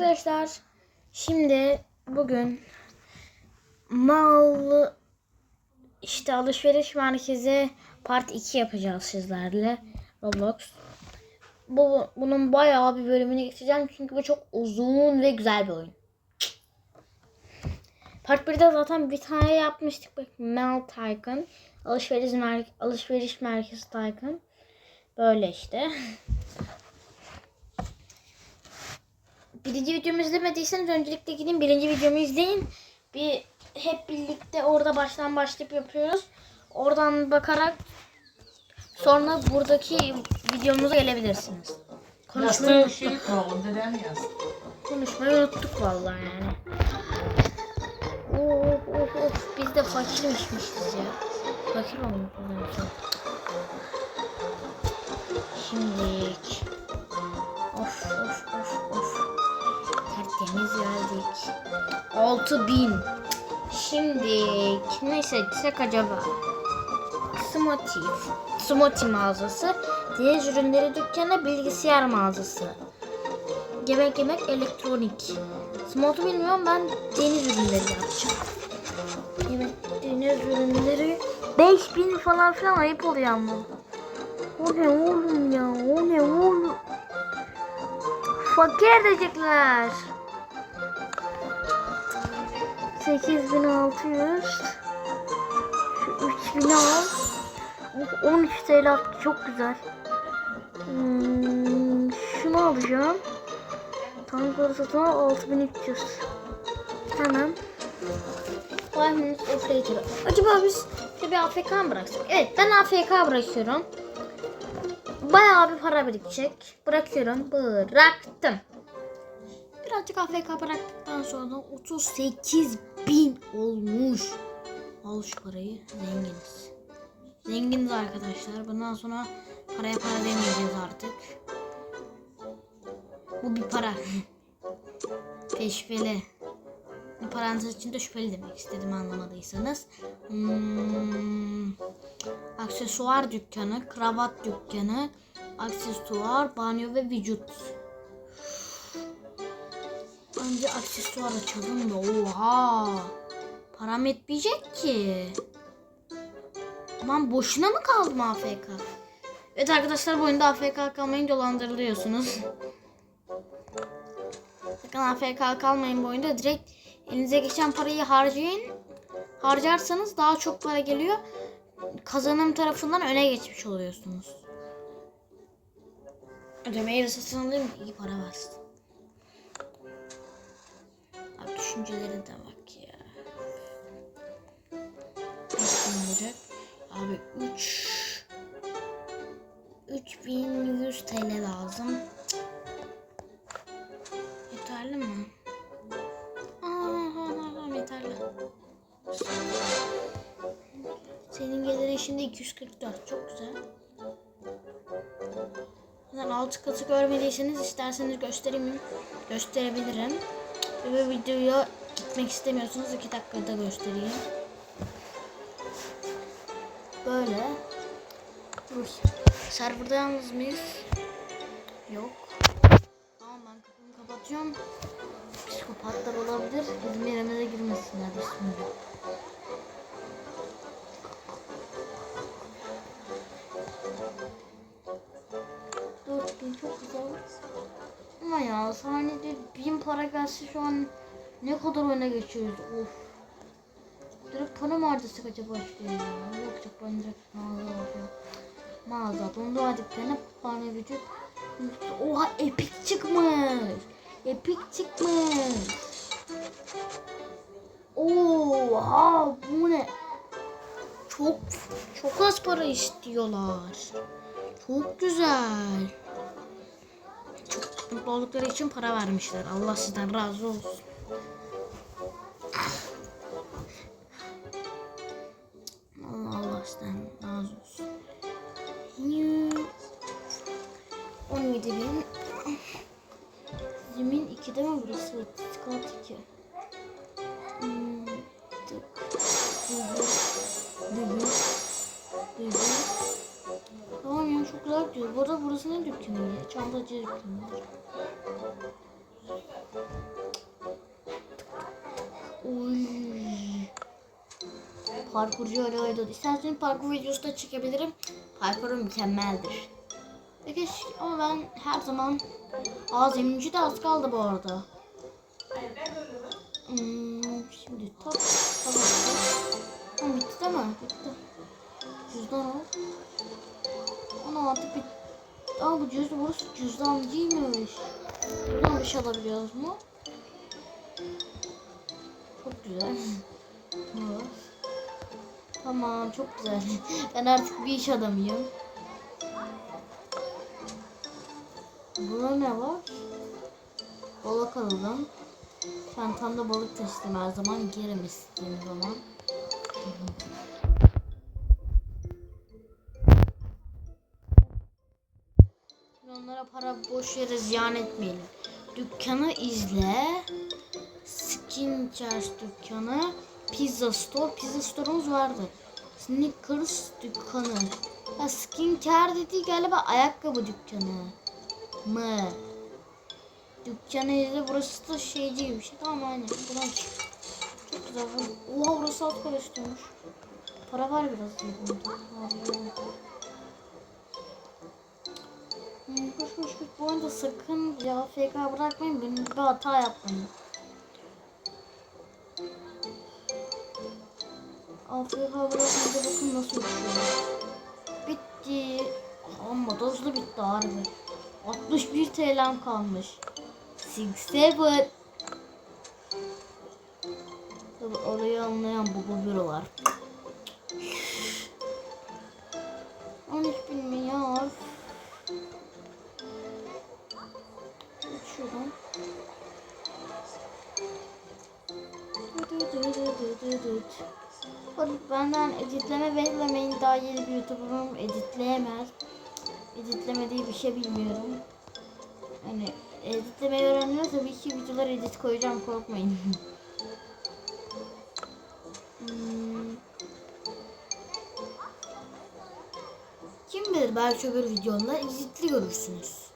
Arkadaşlar şimdi bugün mal işte alışveriş merkezi part 2 yapacağız sizlerle Roblox. Bu bunun bayağı bir bölümünü geçeceğim çünkü bu çok uzun ve güzel bir oyun. Part 1'de zaten bir tane yapmıştık bak Mel Tycoon alışveriş mer alışveriş merkezi Tycoon. Böyle işte. Birinci videomu izlemediyseniz öncelikle gidin birinci videomu izleyin. Bir hep birlikte orada baştan başlayıp yapıyoruz. Oradan bakarak sonra buradaki videomuza gelebilirsiniz. Konuşmayı, Yastığı şey dedem yastığı. konuşmayı unuttuk vallahi yani. Of of of biz de fakirmişmişiz ya. Fakir olmuş Şimdilik. Of of of of. Tertemiz geldik. 6000. Şimdi ne seçsek acaba? Smotif. Smoti mağazası. Deniz ürünleri dükkanı bilgisayar mağazası. Yemek yemek elektronik. Smoti bilmiyorum ben deniz ürünleri yapacağım. Yemek deniz ürünleri 5000 falan filan ayıp oluyor ama. O ne oğlum ya? O ne oğlum? Fakir edecekler. 8600 Şu 3000 al. Oh, 13 TL attı, çok güzel. Hmm, şunu alacağım. Tank satın al 6300. Hemen. Five minutes. Acaba biz bir AFK mı bıraksak? Evet ben AFK bırakıyorum. Bayağı bir para birikecek. Bırakıyorum. Bıraktım. Birazcık AFK bıraktıktan sonra 38 bin olmuş. Al şu parayı. Zenginiz. Zenginiz arkadaşlar. Bundan sonra paraya para demeyeceğiz artık. Bu bir para. Peşveli. Parantez içinde şüpheli demek istedim anlamadıysanız. Hmm, aksesuar dükkanı, kravat dükkanı, aksesuar, banyo ve vücut. Önce aksesuar açalım da oha. Param yetmeyecek ki. Aman boşuna mı kaldım AFK? Evet arkadaşlar bu oyunda AFK kalmayın dolandırılıyorsunuz. Sakın AFK kalmayın bu oyunda direkt elinize geçen parayı harcayın. Harcarsanız daha çok para geliyor. Kazanım tarafından öne geçmiş oluyorsunuz. Ödemeyi de satın alayım iyi para bastım. Abi düşüncelere de bak ya. Olacak? Abi 3 3100 TL lazım. Yeterli mi? Aa, yeterli. Senin gelirin şimdi 244. Çok güzel. Zaten altı katı görmediyseniz isterseniz göstereyim. Gösterebilirim. Ve videoya gitmek istemiyorsanız 2 dakikada göstereyim. Böyle. Uy. Serverda yalnız mıyız? Yok. Para gelse şu an ne kadar öne geçiyoruz. Of. Direkt para mı harcasak acaba işte ya? Yok çok ben direkt mağaza alacağım. Mağaza dondu adiklerine bana vücut. Oha epik çıkmış. Epik çıkmış. Oha bu ne? Çok çok az para istiyorlar. Çok güzel. Mutlu oldukları için para vermişler. Allah sizden razı olsun. Çantacının dükkanı mı? Çantacı dükkanı. Uy. Parkurcu arıyordu. İstersen parkur videosu da çekebilirim. Parkur mükemmeldir. Peki ama ben her zaman Aa zeminci de az kaldı bu arada. Hmm, şimdi top tamam. Ha, bitti değil mi? Bitti. Cüzdan al. Onu artık bitti. Aa bu cüzdan burası cüzdancıymış. Buradan bir şey alabiliyoruz mu? Çok güzel. Tamam çok güzel. Ben artık bir iş adamıyım. Burada ne var? Balık alalım. Çantamda balık taşıdım her zaman. Giyerim istediğim zaman. Onlara para boş yere ziyan etmeyelim. Dükkanı izle. Skin Charge dükkanı. Pizza Store. Pizza Store'umuz vardı. Snickers dükkanı. Ya Skin Care dediği galiba ayakkabı dükkanı. Mı? Dükkanı izle. Burası da şeyci gibi bir şey. Tamam aynen. Buradan çık. Çok güzel. Oha burası alt karıştırmış. Para var biraz. Abi. Hmm, Koş koş koş. Bu arada sakın ya FK bırakmayın. Benim gibi hata yapmayın. AFK bırakmayınca bakın nasıl uçuyor. Bitti. Ama dozlu bitti harbi. 61 TL'm kalmış. 67. Tabii orayı anlayan baba biri editleme beklemeyin. Daha yeni bir YouTuber'ım editleyemez. Editleme diye bir şey bilmiyorum. Hani editlemeyi öğreniyorsa tabii ki videolar edit koyacağım korkmayın. Hmm. Kim bilir belki öbür videomda editli görürsünüz.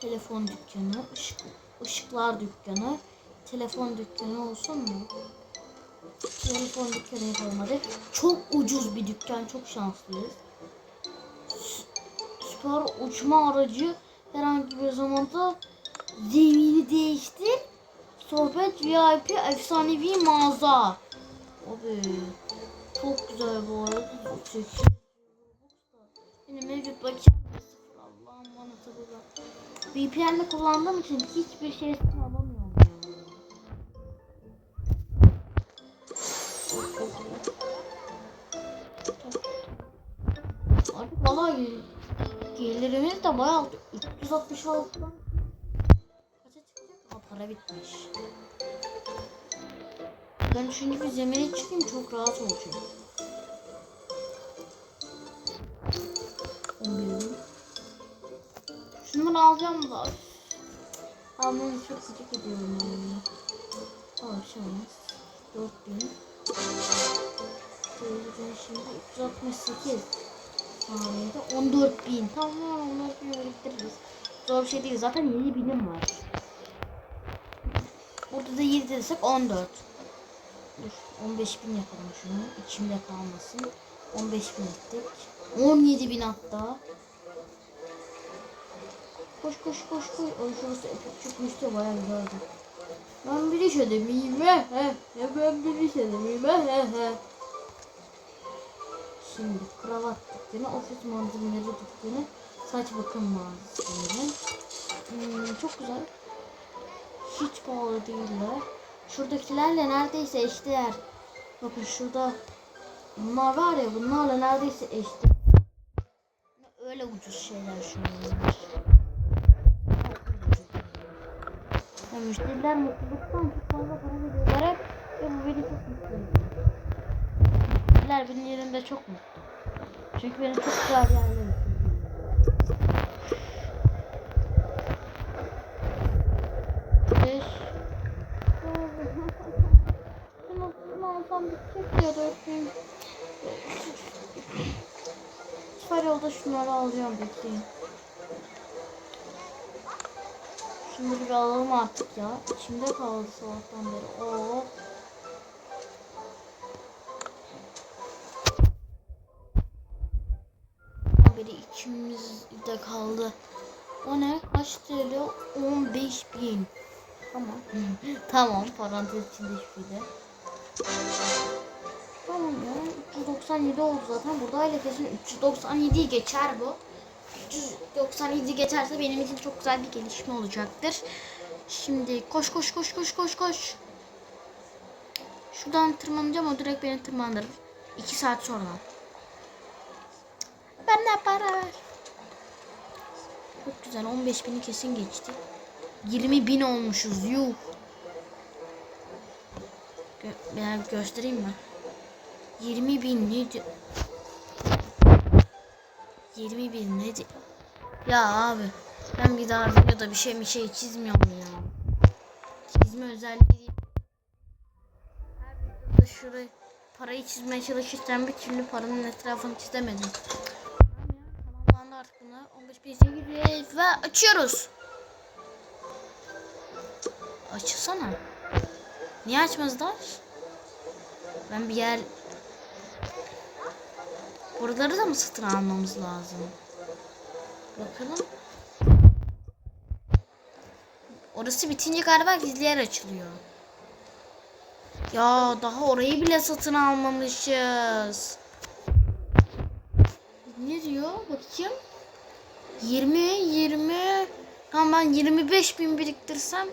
Telefon dükkanı, ışık, ışıklar dükkanı, telefon dükkanı olsun mu? Telefon dükkanı yapalım hadi. Çok ucuz bir dükkan, çok şanslıyız. Sü- Süper uçma aracı herhangi bir zamanda zemini değiştir. Sohbet VIP efsanevi mağaza. Abi çok güzel bu arada. Yine mevcut bakiyem sıfır. Allah'ım bana sabırlar. VPN'le kullandığım için hiçbir şey gelirimiz de bayağı 366'dan kaça çıkacak? Aa para bitmiş. Ben çünkü bir zemine çıkayım çok rahat olacak. 11. Şunları alacağım da. Almayı çok sıcak ediyorum yani. Tamam şey olmaz. 4000. Şöyle şimdi 368 saniyede 14000. Tamam onları bir biriktiririz. Zor bir şey değil. Zaten 7000'im var. Burada da 7 desek 14. Dur 15000 yapalım şunu. İçimde kalmasın. 15000 ettik. 17000 hatta. Koş koş koş koş. Ay şurası çıkmıştı bayağı güzeldi. Ben bir iş adamıyım he he. Ben bir iş adamıyım he he he. Şimdi kravat dükkanı, ofis malzemeleri dükkanı, saç bakım malzemeleri. Hmm, çok güzel. Hiç pahalı değiller. Şuradakilerle neredeyse eşdeğer. Bakın şurada bunlar var ya bunlarla neredeyse eşdeğer. Öyle ucuz şeyler şunlar. Ya müşteriler mutluluktan çok fazla para veriyorlar ve bu beni çok mutlu ediyor. Müşteriler benim yerimde çok mutlu. Çünkü beni çok götürdüler. Beş. Şunu, şunu alsam bitecek ya dört bin. Sefer yolda şunları alacağım bekleyin. Şunları bir alalım artık ya. İçimde kaldı sabahtan beri. Oo. Tamam. Parantez içinde şüpheli. Tamam ya. 397 oldu zaten. Buradayla kesin 397'yi geçer bu. 397 geçerse benim için çok güzel bir gelişme olacaktır. Şimdi koş koş koş koş koş koş. Şuradan tırmanacağım o direkt beni tırmandırır. 2 saat sonra. Ben ne para ver. Çok güzel 15 bini kesin geçti. 20 bin olmuşuz yuh. Gö ben göstereyim mi? 20 bin ne di- 20 bin ne Ya abi ben bir daha videoda bir şey bir şey çizmiyorum ya. Çizme özelliği. Her videoda şurayı parayı çizmeye çalışırken bir türlü paranın etrafını çizemedim. Tamamlandı artık bunlar. 15 bin giriyoruz ve açıyoruz. Açılsana. Niye açmazlar? Ben bir yer... Buraları da mı satın almamız lazım? Bakalım. Orası bitince galiba gizli yer açılıyor. Ya daha orayı bile satın almamışız. Ne diyor? Bakayım. 20, 20. Tamam ben 25 bin biriktirsem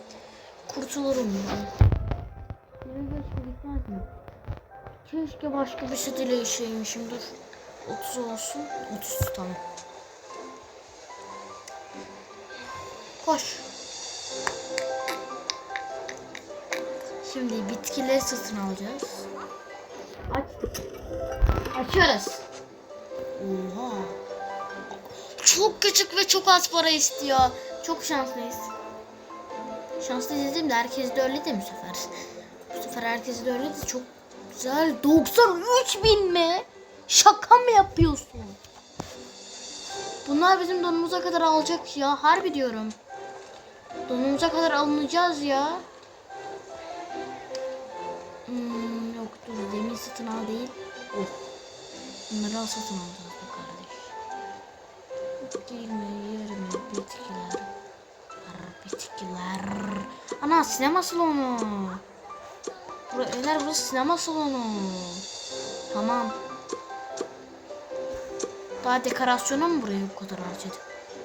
kurtulurum ya. Keşke başka bir sitede yaşaymışım. Dur. 30 olsun. 30 tamam. Koş. Şimdi bitkileri satın alacağız. Açtık. Açıyoruz. Oha. Çok küçük ve çok az para istiyor. Çok şanslıyız. Şanslı dedim de herkes de öyle de bu sefer. Bu sefer herkes de öyle de çok güzel. 93 bin mi? Şaka mı yapıyorsun? Bunlar bizim donumuza kadar alacak ya. Harbi diyorum. Donumuza kadar alınacağız ya. Hmm, yok dur demir satın al değil. Oh. Bunları al satın alacağız be kardeş. Değil mi? Yerim bitkiler. Bitkiler. Ana sinema salonu. Bura, Öner burası sinema salonu. Tamam. Daha dekorasyona mı buraya bu kadar harcadık?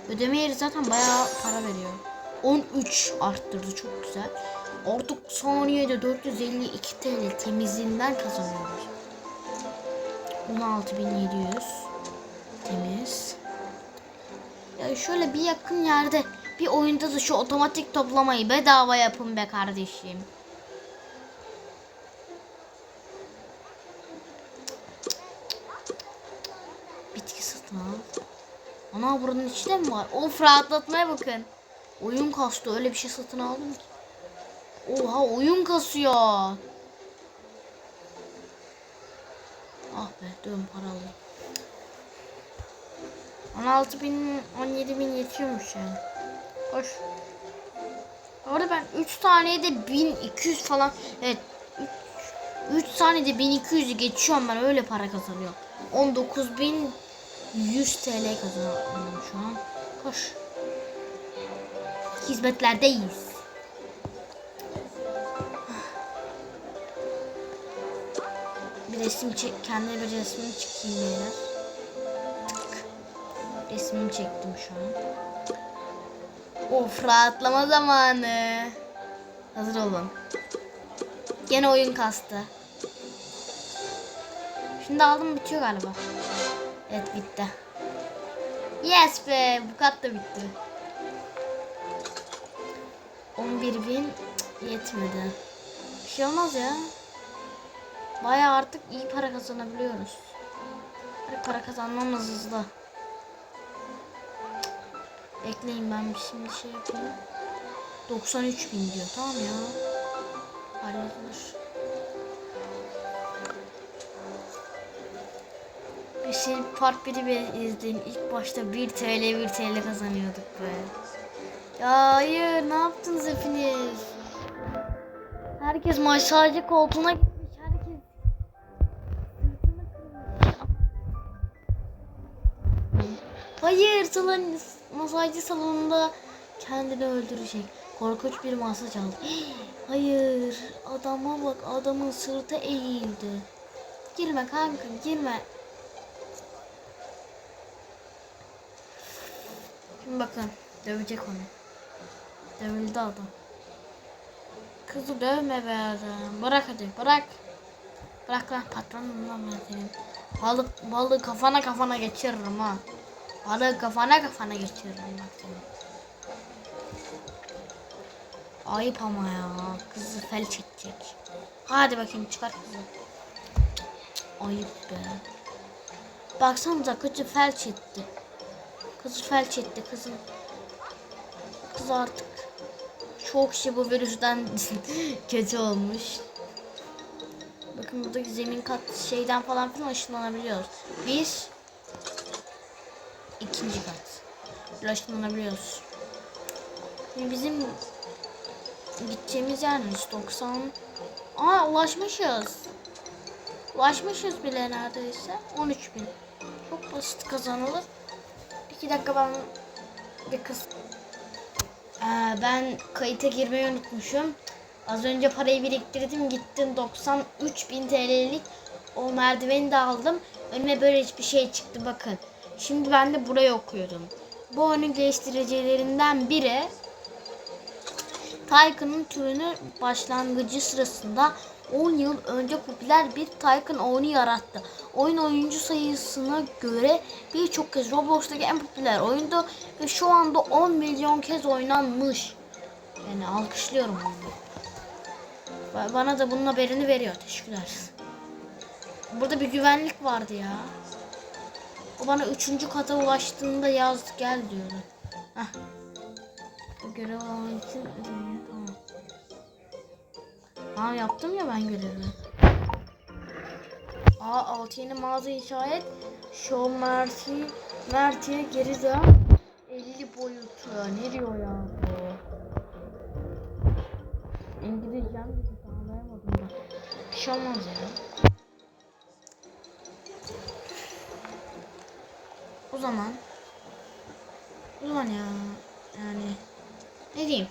Ödeme yeri zaten bayağı para veriyor. 13 arttırdı çok güzel. Artık saniyede 452 TL temizinden kazanıyoruz. 16.700 temiz. Ya şöyle bir yakın yerde bir oyunda da şu otomatik toplamayı bedava yapın be kardeşim. Bitki satın al. Ana buranın içinde mi var? Of rahatlatmaya bakın. Oyun kastı öyle bir şey satın aldım ki. Oha oyun kasıyor. Ah be dön paralı. 16 bin 17 bin yetiyormuş yani. Hoş. Orada ben 3 saniyede 1200 falan evet 3, 3 saniyede 1200'ü geçiyorum ben öyle para kazanıyorum. 19.100 TL kazanıyorum şu an. Koş. Hizmetlerdeyiz. Bir resim çek, kendime bir resmimi çekeyim beyler. Resmimi çektim şu an. Of rahatlama zamanı. Hazır olun. Gene oyun kastı. Şimdi aldım bitiyor galiba. Evet bitti. Yes be bu kat da bitti. 11 bin yetmedi. Bir şey olmaz ya. Baya artık iyi para kazanabiliyoruz. Para kazanmamız hızlı. Bekleyin ben şimdi şey yapayım. 93 bin diyor tamam ya. Halledilir. Bir şey part 1'i bir izleyin. İlk başta 1 TL 1 TL kazanıyorduk be. Ya hayır ne yaptınız hepiniz? Herkes masajcı koltuğuna gitmiş. Herkes Hayır salon masajcı salonunda kendini öldürecek. Korkunç bir masaj aldı. Hayır adama bak adamın sırtı eğildi. Girme kanka girme. Bakın dövecek onu. Dövüldü adam. Kızı dövme be adam. Bırak hadi bırak. Bırak lan patronum ben senin. Balık, kafana kafana geçiririm ha. Balığı kafana kafana geçiririm bak seni. Ayıp ama ya. Kızı felç edecek. Hadi bakayım çıkar kızı. Ayıp be. Baksanıza kızı felç etti. Kızı felç etti kızım. Kız artık çok şey bu virüsten kötü olmuş. Bakın buradaki zemin kat şeyden falan filan ışınlanabiliyoruz. Bir, ikinci kat. Böyle. Şimdi bizim gideceğimiz yer neresi? 90. Aa ulaşmışız. Ulaşmışız bile neredeyse. 13 bin. Çok basit kazanılır. İki dakika ben bir kız. Ee, ben kayıta girmeyi unutmuşum. Az önce parayı biriktirdim gittim 93 bin TL'lik o merdiveni de aldım. Önüme böyle hiçbir şey çıktı bakın. Şimdi ben de burayı okuyordum. Bu oyunun geliştiricilerinden biri Tycoon'un türünü başlangıcı sırasında 10 yıl önce popüler bir Tycoon oyunu yarattı. Oyun oyuncu sayısına göre birçok kez Roblox'taki en popüler oyundu ve şu anda 10 milyon kez oynanmış. Yani alkışlıyorum onu. Ba- Bana da bunun haberini veriyor. Teşekkürler. Burada bir güvenlik vardı ya. O bana üçüncü kata ulaştığında yazdı gel diyordu. Heh. Görev almak için tamam. Tamam yaptım ya ben görevi. Aa altı yeni mağaza inşa et. Show Mercy. Mert'e geri dön. 50 boyutu. Ne diyor ya bu? İngilizcem bizi anlayamadım da. Bir şey olmaz ya. O zaman o zaman ya yani ne diyeyim?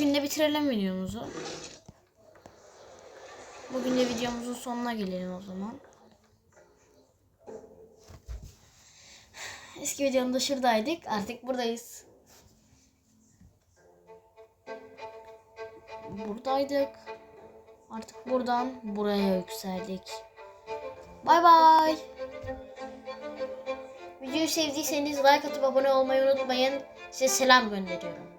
Bugün de bitirelim videomuzu. Bugün de videomuzun sonuna gelelim o zaman. Eski videomda şuradaydık. Artık buradayız. Buradaydık. Artık buradan buraya yükseldik. Bay bay. Videoyu sevdiyseniz like atıp abone olmayı unutmayın. Size selam gönderiyorum.